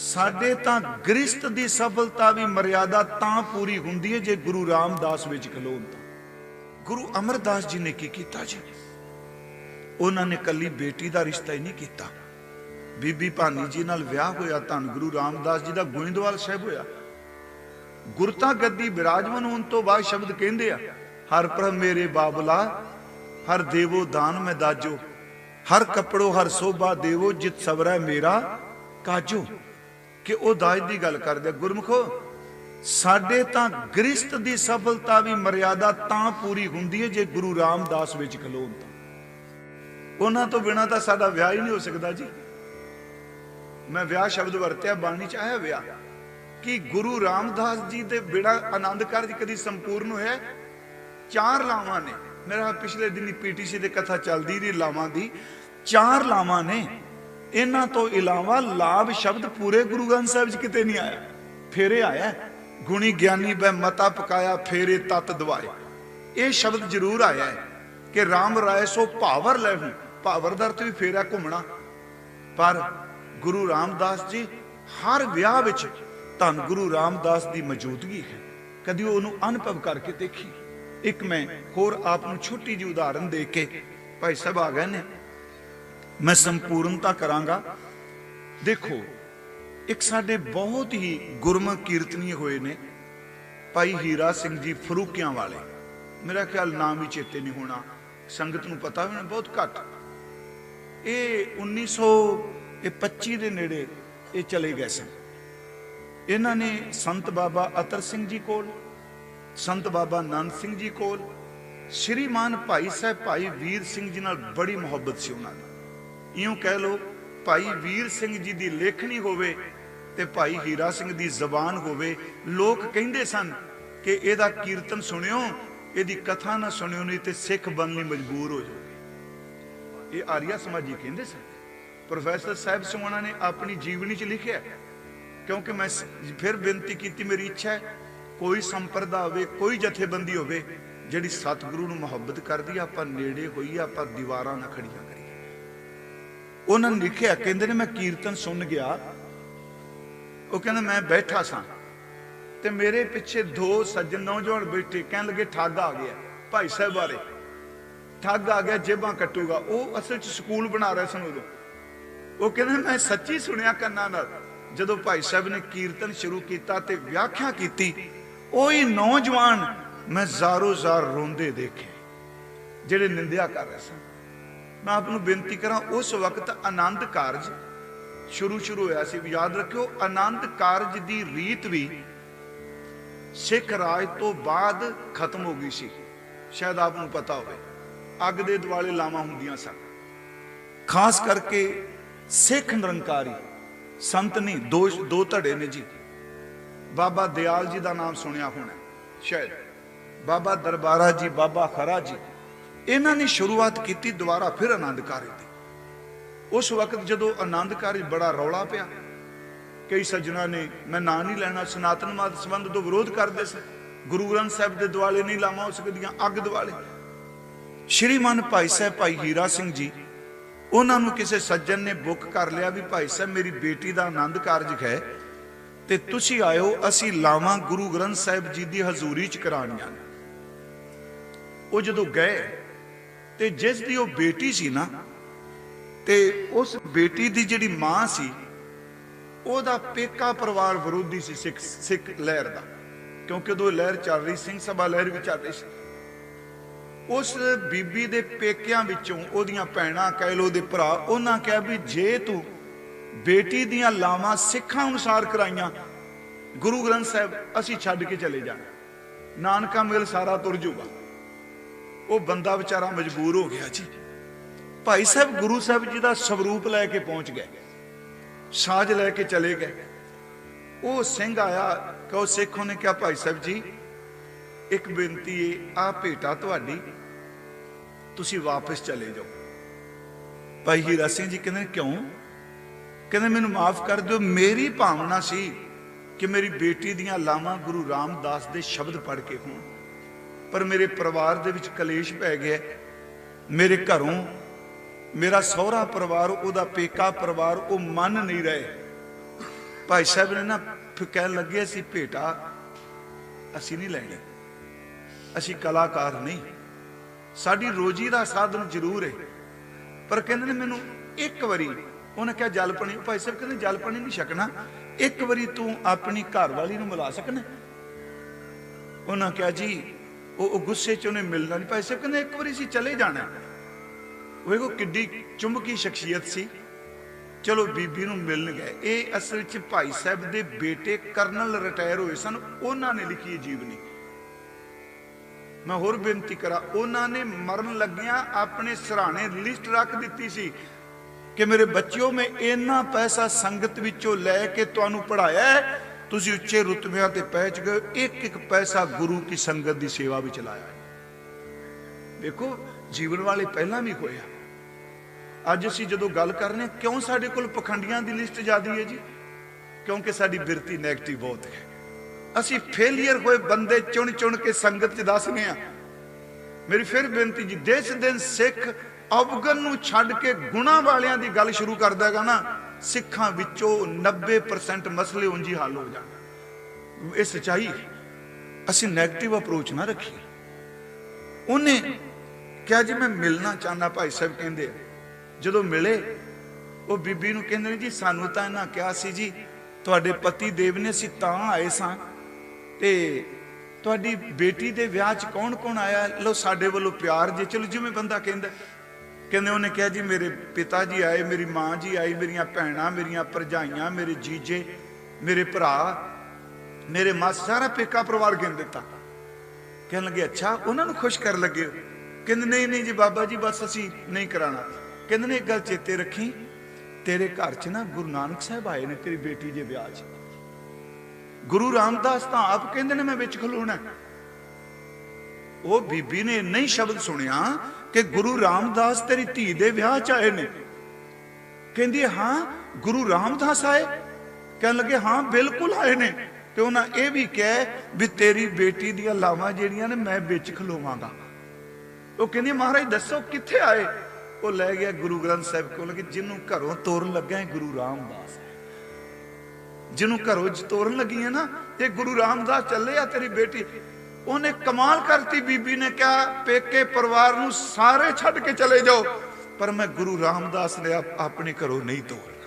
ਸਾਡੇ ਤਾਂ ਗ੍ਰਿਸ਼ਤ ਦੀ ਸਫਲਤਾ ਵੀ ਮਰਿਆਦਾ ਤਾਂ ਪੂਰੀ ਹੁੰਦੀ ਹੈ ਜੇ ਗੁਰੂ ਰਾਮਦਾਸ ਵਿੱਚ ਖਲੋਣ ਤਾਂ। ਗੁਰੂ ਅਮਰਦਾਸ ਜੀ ਨੇ ਕੀ ਕੀਤਾ ਜੀ? ਉਹਨਾਂ ਨੇ ਕੱਲੀ ਬੇਟੀ ਦਾ ਰਿਸ਼ਤਾ ਹੀ ਨਹੀਂ ਕੀਤਾ। ਬੀਬੀ ਭਾਨੀ ਜੀ ਨਾਲ ਵਿਆਹ ਹੋਇਆ ਧੰਨ ਗੁਰੂ ਰਾਮਦਾਸ ਜੀ ਦਾ ਗੋਇੰਦਵਾਲ ਸਾਹਿਬ ਹੋਇਆ। ਗੁਰਤਾ ਗੱਦੀ ਬਿਰਾਜਮਾਨ ਹੋਣ ਤੋਂ ਬਾਅਦ ਸ਼ਬਦ ਕਹਿੰਦੇ ਆ, ਹਰ ਪ੍ਰਭ ਮੇਰੇ ਬਾਬਲਾ, ਹਰ ਦੇਵੋ ਦਾਨ ਮੈਂ ਦਾਜੋ, ਹਰ ਕਪੜੋ ਹਰ ਸੋਭਾ ਦੇਵੋ, ਜਿਤ ਸਵਰੈ ਮੇਰਾ, ਕਾਜੋ। ਕਿ ਉਹ ਦਾਜ ਦੀ ਗੱਲ ਕਰਦੇ ਆ। ਗੁਰਮੁਖੋ, ਸਾਡੇ ਤਾਂ ਗ੍ਰਿਸ਼ਤ ਦੀ ਸਫਲਤਾ ਵੀ ਮਰਿਆਦਾ ਤਾਂ ਪੂਰੀ ਹੁੰਦੀ ਹੈ ਜੇ ਗੁਰੂ ਰਾਮਦਾਸ ਵਿੱਚ ਖਲੋਣ ਤਾਂ। ਉਹਨਾਂ ਤੋਂ ਬਿਨਾ ਤਾਂ ਸਾਡਾ ਵਿਆਹ ਹੀ ਨਹੀਂ ਹੋ ਸਕਦਾ ਜੀ। ਮੈਂ ਵਿਆਹ ਸ਼ਬਦ ਵਰਤਿਆ, ਬਾਣੀ ਚ ਆਇਆ ਵਿਆਹ। ਕਿ ਗੁਰੂ ਰਾਮਦਾਸ ਜੀ ਦੇ ਬਿਨਾ ਆਨੰਦ ਕਾਰਜ ਕਦੀ ਸੰਪੂਰਨ ਹੋਇਆ ਚਾਰ ਲਾਵਾਂ ਨੇ। ਮੇਰਾ ਪਿਛਲੇ ਦਿਨੀ ਪੀਟੀਸੀ ਦੇ ਕਥਾ ਚੱਲਦੀ ਰਹੀ, ਲਾਵਾਂ ਦੀ। ਚਾਰ ਲਾਵਾਂ ਨੇ। ਇਹਨਾਂ ਤੋਂ ਇਲਾਵਾ ਲਾਭ ਸ਼ਬਦ ਪੂਰੇ ਗੁਰੂ ਗ੍ਰੰਥ ਸਾਹਿਬ 'ਚ ਕਿਤੇ ਨਹੀਂ ਆਇਆ। ਫੇਰੇ ਆਇਆ, ਗੁਣੀ ਗਿਆਨੀ ਬੈ ਮਤਾ ਪਕਾਇਆ, ਫੇਰੇ ਤਤ ਦਵਾਏ। ਇਹ ਸ਼ਬਦ ਜ਼ਰੂਰ ਆਇਆ ਹੈ ਕਿ RAM ਰਾਏ ਸੋ ਭਾਵਰ ਲੈਹੂ ਭਾਵਰ ਦਾ ਅਰਥ ਵੀ ਫੇਰਾ ਘੁੰਮਣਾ। ਪਰ ਗੁਰੂ ਰਾਮਦਾਸ ਜੀ ਹਰ ਵਿਆਹ ਵਿੱਚ ਧੰਨ ਗੁਰੂ ਰਾਮਦਾਸ ਦੀ ਮੌਜੂਦਗੀ ਹੈ। ਕਦੀ ਉਹਨੂੰ ਅਨੁਭਵ ਕਰਕੇ ਦੇਖੀ? ਇੱਕ ਮੈਂ ਹੋਰ ਆਪ ਨੂੰ ਛੋਟੀ ਜਿਹੀ ਉਦਾਹਰਨ ਦੇ ਕੇ ਭਾਈ ਸਾਹਿਬ ਆ ਗਏ ਨੇ। ਮੈਂ ਸੰਪੂਰਨਤਾ ਕਰਾਂਗਾ। ਦੇਖੋ, ਇੱਕ ਸਾਡੇ ਬਹੁਤ ਹੀ ਗੁਰਮੁਖ ਕੀਰਤਨੀ ਹੋਏ ਨੇ, ਭਾਈ ਹੀਰਾ ਸਿੰਘ ਜੀ ਫਰੂਕਿਆਂ ਵਾਲੇ। ਮੇਰਾ ਖਿਆਲ ਨਾਮ ਹੀ ਚੇਤੇ ਨਹੀਂ ਹੋਣਾ। ਸੰਗਤ ਨੂੰ ਪਤਾ ਵੀ ਬਹੁਤ ਘੱਟ। ਇਹ 1925 ਦੇ ਨੇੜੇ ਇਹ ਚਲੇ ਗਏ ਸਨ। ਇਹਨਾਂ ਨੇ ਸੰਤ ਬਾਬਾ ਅਤਰ ਸਿੰਘ ਜੀ ਕੋਲ, ਸੰਤ ਬਾਬਾ ਨੰਦ ਸਿੰਘ ਜੀ ਕੋਲ, ਸ਼੍ਰੀਮਾਨ ਭਾਈ ਸਾਹਿਬ ਭਾਈ ਵੀਰ ਸਿੰਘ ਜੀ ਨਾਲ ਬੜੀ ਮੁਹੱਬਤ ਸੀ ਉਹਨਾਂ ਦੀ। ਇਉਂ ਕਹਿ ਲੋ ਭਾਈ ਵੀਰ ਸਿੰਘ ਜੀ ਦੀ ਲੇਖਣੀ ਹੋਵੇ ਤੇ ਭਾਈ ਹੀਰਾ ਸਿੰਘ ਦੀ ਜ਼ਬਾਨ ਹੋਵੇ, ਲੋਕ ਕਹਿੰਦੇ ਸਨ ਕਿ ਇਹਦਾ ਕੀਰਤਨ ਸੁਣਿਓ, ਇਹਦੀ ਕਥਾ ਨਾ ਸੁਣਿਓ, ਨਹੀਂ ਤੇ ਸਿੱਖ ਬਣਨ ਲਈ ਮਜਬੂਰ ਹੋ ਜਾਓਗੇ। ਇਹ ਆਰੀਆ ਸਮਾਜੀ ਕਹਿੰਦੇ ਸਨ। ਪ੍ਰੋਫੈਸਰ ਸਾਹਿਬ ਸੋਹਣਾ ਨੇ ਆਪਣੀ ਜੀਵਨੀ ਚ ਲਿਖਿਆ ਕਿਉਂਕਿ ਮੈਂ ਫਿਰ ਬੇਨਤੀ ਕੀਤੀ, ਮੇਰੀ ਇੱਛਾ ਹੈ, ਕੋਈ ਸੰਪਰਦਾ ਹੋਵੇ, ਕੋਈ ਜਥੇਬੰਦੀ ਹੋਵੇ, ਜਿਹੜੀ ਸਤਿਗੁਰੂ ਨੂੰ ਮੁਹੱਬਤ ਕਰਦੀ ਆ, ਆਪਾਂ ਨੇੜੇ ਹੋਈ ਆਪਾਂ ਦੀਵਾਰਾਂ ਨਾ ਖੜੀਆਂ ਕਰੀਏ। ਉਹਨਾਂ ਨੇ ਲਿਖਿਆ, ਕਹਿੰਦੇ ਨੇ, ਮੈਂ ਕੀਰਤਨ ਸੁਣ ਗਿਆ। ਉਹ ਕਹਿੰਦਾ, ਮੈਂ ਬੈਠਾ ਸਾਂ ਤੇ ਮੇਰੇ ਪਿੱਛੇ ਦੋ ਸੱਜਣ ਨੌਜਵਾਨ ਬੈਠੇ, ਕਹਿਣ ਲੱਗੇ, ਠੱਗ ਆ ਗਿਆ ਭਾਈ ਸਾਹਿਬ ਬਾਰੇ। ਠੱਗ ਆ ਗਿਆ, ਜੇਬਾਂ ਕੱਟੂਗਾ। ਉਹ ਅਸਲ 'ਚ ਸਕੂਲ ਬਣਾ ਰਹੇ ਸਨ ਉਦੋਂ। ਉਹ ਕਹਿੰਦੇ, ਮੈਂ ਸੱਚੀ ਸੁਣਿਆ ਕੰਨਾਂ ਨਾਲ, ਜਦੋਂ ਭਾਈ ਸਾਹਿਬ ਨੇ ਕੀਰਤਨ ਸ਼ੁਰੂ ਕੀਤਾ ਤੇ ਵਿਆਖਿਆ ਕੀਤੀ, ਉਹ ਹੀ ਨੌਜਵਾਨ ਮੈਂ ਜ਼ਾਰੋ ਜ਼ਾਰ ਰੋਂਦੇ ਦੇਖੇ, ਜਿਹੜੇ ਨਿੰਦਿਆ ਕਰ ਰਹੇ ਸਨ। ਮੈਂ ਆਪ ਨੂੰ ਬੇਨਤੀ ਕਰਾਂ, ਉਸ ਵਕਤ ਆਨੰਦ ਕਾਰਜ ਸ਼ੁਰੂ ਸ਼ੁਰੂ ਹੋਇਆ ਸੀ। ਵੀ ਯਾਦ ਰੱਖਿਓ, ਆਨੰਦ ਕਾਰਜ ਦੀ ਰੀਤ ਵੀ ਸਿੱਖ ਰਾਜ ਤੋਂ ਬਾਅਦ ਖਤਮ ਹੋ ਗਈ ਸੀ। ਸ਼ਾਇਦ ਆਪ ਨੂੰ ਪਤਾ ਹੋਵੇ, ਅੱਗ ਦੇ ਦੁਆਲੇ ਲਾਵਾਂ ਹੁੰਦੀਆਂ ਸਨ। ਖਾਸ ਕਰਕੇ ਸਿੱਖ ਨਿਰੰਕਾਰੀ, ਸੰਤ ਨਹੀਂ, ਦੋ ਦੋ ਧੜੇ ਨੇ ਜੀ। ਬਾਬਾ ਦਿਆਲ ਜੀ ਦਾ ਨਾਮ ਸੁਣਿਆ ਹੋਣਾ ਸ਼ਾਇਦ। ਬਾਬਾ ਦਰਬਾਰਾ ਜੀ, ਬਾਬਾ ਖਰਾ ਜੀ। ਇਹਨਾਂ ਨੇ ਸ਼ੁਰੂਆਤ ਕੀਤੀ ਦੁਬਾਰਾ ਫਿਰ ਆਨੰਦ ਕਾਰਜ ਦੀ। ਉਸ ਵਕਤ ਜਦੋਂ ਆਨੰਦ ਕਾਰਜ ਬੜਾ ਰੌਲਾ ਪਿਆ, ਕਈ ਸੱਜਣਾ ਨੇ, ਮੈਂ ਨਾਂ ਨਹੀਂ ਲੈਣਾ ਸਨਾਤਨਵਾਦ ਸੰਬੰਧ ਤੋਂ ਵਿਰੋਧ ਕਰਦੇ ਸਨ ਗੁਰੂ ਗ੍ਰੰਥ ਸਾਹਿਬ ਦੇ ਦੁਆਲੇ ਨਹੀਂ ਲਾਵਾਂ, ਉਸ ਸਕਦੀਆਂ ਅੱਗ ਦੁਆਲੇ। ਸ਼੍ਰੀਮਾਨ ਭਾਈ ਸਾਹਿਬ, ਭਾਈ ਹੀਰਾ ਸਿੰਘ ਜੀ, ਉਹਨਾਂ ਨੂੰ ਕਿਸੇ ਸੱਜਣ ਨੇ ਬੁੱਕ ਕਰ ਲਿਆ ਵੀ, ਭਾਈ ਸਾਹਿਬ, ਮੇਰੀ ਬੇਟੀ ਦਾ ਆਨੰਦ ਕਾਰਜ ਹੈ ਤੇ ਤੁਸੀਂ ਆਇਓ, ਅਸੀਂ ਲਾਵਾਂ ਗੁਰੂ ਗ੍ਰੰਥ ਸਾਹਿਬ ਜੀ ਦੀ ਹਜ਼ੂਰੀ ਚ ਕਰਾਉਣੀਆਂ ਉਹ ਜਦੋਂ ਗਏ ਤੇ ਜਿਸ ਦੀ ਉਹ ਬੇਟੀ ਸੀ ਨਾ, ਤੇ ਉਸ ਬੇਟੀ ਦੀ ਜਿਹੜੀ ਮਾਂ ਸੀ, ਉਹਦਾ ਪੇਕਾ ਪਰਿਵਾਰ ਵਿਰੋਧੀ ਸੀ ਸਿੱਖ ਸਿੱਖ ਲਹਿਰ ਦਾ, ਕਿਉਂਕਿ ਉਦੋਂ ਲਹਿਰ ਚੱਲ ਰਹੀ ਸਿੰਘ ਸਭਾ ਲਹਿਰ ਵੀ ਚੱਲ ਰਹੀ ਸੀ। ਉਸ ਬੀਬੀ ਦੇ ਪੇਕਿਆਂ ਵਿੱਚੋਂ ਉਹਦੀਆਂ ਭੈਣਾਂ, ਕਹਿ ਲੋ ਦੇ ਭਰਾ, ਉਹਨਾਂ ਕਿਹਾ ਵੀ ਜੇ ਤੂੰ ਬੇਟੀ ਦੀਆਂ ਲਾਵਾਂ ਸਿੱਖਾਂ ਅਨੁਸਾਰ ਕਰਾਈਆਂ, ਗੁਰੂ ਗ੍ਰੰਥ ਸਾਹਿਬ, ਅਸੀਂ ਛੱਡ ਕੇ ਚਲੇ ਜਾਣਾ। ਨਾਨਕਾ ਮੇਲ ਸਾਰਾ ਤੁਰ ਜੂਗਾ ਉਹ ਬੰਦਾ ਵਿਚਾਰਾ ਮਜਬੂਰ ਹੋ ਗਿਆ ਜੀ। ਭਾਈ ਸਾਹਿਬ, ਗੁਰੂ ਸਾਹਿਬ ਜੀ ਦਾ ਸਵਰੂਪ ਲੈ ਕੇ ਪਹੁੰਚ ਗਏ। ਸਾਜ ਲੈ ਕੇ ਚਲੇ ਗਏ। ਉਹ ਸਿੰਘ ਆਇਆ, ਕਹੋ, ਸਿੱਖ, ਉਹਨੇ ਕਿਹਾ, ਭਾਈ ਸਾਹਿਬ ਜੀ, ਇੱਕ ਬੇਨਤੀ ਏ ਆ ਭੇਟਾ ਤੁਹਾਡੀ। ਤੁਸੀਂ ਵਾਪਸ ਚਲੇ ਜਾਓ। ਭਾਈ ਹੀਰਾ ਸਿੰਘ ਜੀ ਕਹਿੰਦੇ, ਕਿਉਂ? ਕਹਿੰਦੇ, ਮੈਨੂੰ ਮਾਫ ਕਰ ਦਿਓ, ਮੇਰੀ ਭਾਵਨਾ ਸੀ ਕਿ ਮੇਰੀ ਬੇਟੀ ਦੀਆਂ ਲਾਵਾਂ ਗੁਰੂ ਰਾਮਦਾਸ ਦੇ ਸ਼ਬਦ ਪੜ੍ਹ ਕੇ ਹੋਣ। ਪਰ ਮੇਰੇ ਪਰਿਵਾਰ ਦੇ ਵਿੱਚ ਕਲੇਸ਼ ਪੈ ਗਿਆ ਮੇਰੇ ਘਰੋਂ ਮੇਰਾ ਸਹੁਰਾ ਪਰਿਵਾਰ, ਉਹਦਾ ਪੇਕਾ ਪਰਿਵਾਰ, ਉਹ ਮੰਨ ਨਹੀਂ ਰਹੇ। ਭਾਈ ਸਾਹਿਬ ਨੇ ਨਾ ਕਹਿਣ ਲੱਗੇ ਅਸੀਂ ਭੇਟਾ, ਅਸੀਂ ਨਹੀਂ ਲੈਣੀ। ਅਸੀਂ ਕਲਾਕਾਰ ਨਹੀਂ। ਸਾਡੀ ਰੋਜੀ ਦਾ ਸਾਧਨ ਜ਼ਰੂਰ ਹੈ। ਪਰ ਕਹਿੰਦੇ ਨੇ ਮੈਨੂੰ ਇੱਕ ਵਾਰੀ, ਉਹਨੇ ਕਿਹਾ, ਜਲ ਪਾਣੀ। ਭਾਈ ਸਾਹਿਬ ਕਹਿੰਦੇ, ਜਲ ਪਾਣੀ ਨਹੀਂ ਛਕਣਾ। ਇੱਕ ਵਾਰੀ ਤੂੰ ਆਪਣੀ ਘਰ ਵਾਲੀ ਨੂੰ ਮਿਲਾ ਸਕਣਾ? ਉਹਨਾਂ ਕਿਹਾ, ਜੀ ਉਹ ਗੁੱਸੇ ਚ ਉਹਨੇ ਮਿਲਣਾ ਨਹੀਂ ਭਾਈ ਸਾਹਿਬ ਕਹਿੰਦੇ ਇੱਕ ਵਾਰੀ ਅਸੀਂ ਚਲੇ ਜਾਣਾ। ਵੇਖੋ ਕਿੱਡੀ ਚੁੰਬਕੀ ਸ਼ਖਸੀਅਤ ਸੀ। ਚਲੋ ਬੀਬੀ ਨੂੰ ਮਿਲਣ ਗਏ। ਇਹ ਅਸਲ ਵਿੱਚ ਭਾਈ ਸਾਹਿਬ ਦੇ ਬੇਟੇ ਕਰਨਲ ਰਿਟਾਇਰ ਹੋਏ ਸਨ। ਉਹਨਾਂ ਨੇ ਲਿਖੀ ਜੀਵਨੀ। ਮੈਂ ਹੋਰ ਬੇਨਤੀ ਕਰਾਂ, ਉਹਨਾਂ ਨੇ ਮਰਨ ਲੱਗਿਆਂ ਆਪਣੇ ਸਰਾਣੇ ਲਿਸਟ ਰੱਖ ਦਿੱਤੀ ਸੀ ਕਿ ਮੇਰੇ ਬੱਚਿਓ, ਮੈਂ ਇੰਨਾ ਪੈਸਾ ਸੰਗਤ ਵਿੱਚੋਂ ਲੈ ਕੇ ਤੁਹਾਨੂੰ ਪੜਾਇਆ ਤੁਸੀਂ ਉੱਚੇ ਰੁਤਬਿਆਂ ਤੇ ਪਹੁੰਚ ਗਏ, ਇੱਕ ਇੱਕ ਪੈਸਾ ਗੁਰੂ ਕੀ ਸੰਗਤ ਦੀ ਸੇਵਾ ਵਿੱਚ ਲਾਇਆ ਦੇਖੋ, ਜੀਵਨ ਵਾਲੇ ਪਹਿਲਾਂ ਵੀ ਹੋਇਆ ਅੱਜ ਅਸੀਂ ਜਦੋਂ ਗੱਲ ਕਰ ਹਾਂ, ਕਿਉਂ ਸਾਡੇ ਕੋਲ ਪਖੰਡੀਆਂ ਦੀ ਲਿਸਟ ਜ਼ਿਆਦੀ ਹੈ ਜੀ? ਕਿਉਂਕਿ ਸਾਡੀ ਬਿਰਤੀ 네ਗੇਟਿਵ ਬਹੁਤ ਹੈ। ਅਸੀਂ ਫੇਲਿਅਰ ਹੋਏ ਬੰਦੇ ਚੁਣ ਚੁਣ ਕੇ ਸੰਗਤ 'ਚ ਦੱਸਨੇ ਆ ਮੇਰੀ ਫਿਰ ਬੇਨਤੀ ਜੀ ਜਿਸ ਦਿਨ ਸਿੱਖ ਅਵਗਨ ਨੂੰ ਛੱਡ ਕੇ ਗੁਣਾ ਵਾਲਿਆਂ ਦੀ ਗੱਲ ਸ਼ੁਰੂ ਕਰ ਦੇਗਾ ਨਾ ਸਿੱਖਾਂ ਵਿੱਚੋਂ 90% ਮਸਲੇ ਉਂਝ ਹੀ ਹੱਲ ਹੋ ਜਾਣ। ਇਹ ਸਚਾਈ ਅਸੀਂ 네ਗੇਟਿਵ ਅਪਰੋਚ ਨਾ ਰੱਖੀਏ। ਉਹਨੇ ਕਿਹਾ ਜੀ, ਮੈਂ ਮਿਲਣਾ ਚਾਹਨਾ ਭਾਈ ਸਾਹਿਬ, ਕਹਿੰਦੇ ਜਦੋਂ ਮਿਲੇ, ਉਹ ਬੀਬੀ ਨੂੰ ਕਹਿੰਦੇ ਨੇ, ਜੀ, ਸਾਨੂੰ ਤਾਂ ਇਹਨਾਂ ਕਿਹਾ ਸੀ ਜੀ, ਤੁਹਾਡੇ ਪਤੀ ਦੇਵ ਨੇ ਅਸੀਂ ਤਾਂ ਆਏ ਸਾਂ ਤੇ ਤੁਹਾਡੀ ਬੇਟੀ ਦੇ ਵਿਆਹ 'ਚ ਕੌਣ ਕੌਣ ਆਇਆ? ਲੋ ਸਾਡੇ ਵੱਲੋਂ ਪਿਆਰ ਜੇ, ਚਲੋ, ਜਿਵੇਂ ਬੰਦਾ ਕਹਿੰਦਾ ਕਹਿੰਦੇ ਉਹਨੇ ਕਿਹਾ ਜੀ, ਮੇਰੇ ਪਿਤਾ ਜੀ ਆਏ, ਮੇਰੀ ਮਾਂ ਜੀ ਆਈ, ਮੇਰੀਆਂ ਭੈਣਾਂ, ਮੇਰੀਆਂ ਭਰਜਾਈਆਂ, ਮੇਰੇ ਜੀਜੇ, ਮੇਰੇ ਭਰਾ, ਮੇਰੇ ਮਾਸ ਸਾਰਾ ਪੇਕਾ ਪਰਿਵਾਰ ਗਿਣ ਦਿੱਤਾ। ਕਹਿਣ ਲੱਗੇ, ਅੱਛਾ, ਉਹਨਾਂ ਨੂੰ ਖੁਸ਼ ਕਰਨ ਲੱਗੇ ਕਹਿੰਦੇ, ਨਹੀਂ ਨਹੀਂ ਜੀ, ਬਾਬਾ ਜੀ, ਬਸ ਅਸੀਂ ਨਹੀਂ ਕਰਾਣਾ ਕਹਿੰਦੇ ਨੇ ਇੱਕ ਗੱਲ ਚੇਤੇ ਰੱਖੀ, ਤੇਰੇ ਘਰ 'ਚ ਨਾ ਗੁਰੂ ਨਾਨਕ ਸਾਹਿਬ ਆਏ ਨੇ, ਤੇਰੀ ਬੇਟੀ ਦੇ ਵਿਆਹ 'ਚ। ਗੁਰੂ ਰਾਮਦਾਸ ਤਾਂ ਆਪ ਕਹਿੰਦੇ ਨੇ, ਮੈਂ ਵਿੱਚ ਖਲੋਣਾ। ਉਹ ਬੀਬੀ ਨੇ ਨਹੀਂ ਸ਼ਬਦ ਸੁਣਿਆ ਕਿ ਗੁਰੂ ਰਾਮਦਾਸ ਤੇਰੀ ਧੀ ਦੇ ਵਿਆਹ 'ਚ ਆਏ ਨੇ। ਕਹਿੰਦੀ, ਹਾਂ, ਗੁਰੂ ਰਾਮਦਾਸ ਆਏ? ਕਹਿਣ ਲੱਗੇ, ਹਾਂ, ਬਿਲਕੁਲ ਆਏ ਨੇ। ਤੇ ਉਹਨਾਂ ਇਹ ਵੀ ਕਿਹਾ ਵੀ ਤੇਰੀ ਬੇਟੀ ਦੀਆਂ ਲਾਵਾਂ ਜਿਹੜੀਆਂ ਨੇ ਮੈਂ ਵਿੱਚ ਖਲੋਵਾਂਗਾ। ਉਹ ਕਹਿੰਦੀ, ਮਹਾਰਾਜ, ਦੱਸੋ ਕਿੱਥੇ ਆਏ? ਉਹ ਲੈ ਗਿਆ ਗੁਰੂ ਗ੍ਰੰਥ ਸਾਹਿਬ ਕੋਲ ਕਿ ਜਿਹਨੂੰ ਘਰੋਂ ਤੋਰਨ ਲੱਗਾ ਹੈ ਗੁਰੂ ਰਾਮਦਾਸ ਜਿਹਨੂੰ ਘਰੋਂ ਤੋਰਨ ਲੱਗੀ ਹੈ ਨਾ, ਇਹ ਗੁਰੂ ਰਾਮਦਾਸ ਚੱਲੇ ਆ ਤੇਰੀ ਬੇਟੀ। ਉਹਨੇ ਕਮਾਲ ਕਰਤੀ, ਬੀਬੀ ਨੇ ਕਿਹਾ, ਪੇਕੇ ਪਰਿਵਾਰ ਨੂੰ ਸਾਰੇ ਛੱਡ ਕੇ ਚਲੇ ਜਾਓ। ਪਰ ਮੈਂ ਗੁਰੂ ਰਾਮਦਾਸ ਨੇ ਆਪ- ਆਪਣੇ ਘਰੋਂ ਨਹੀਂ ਤੋਰ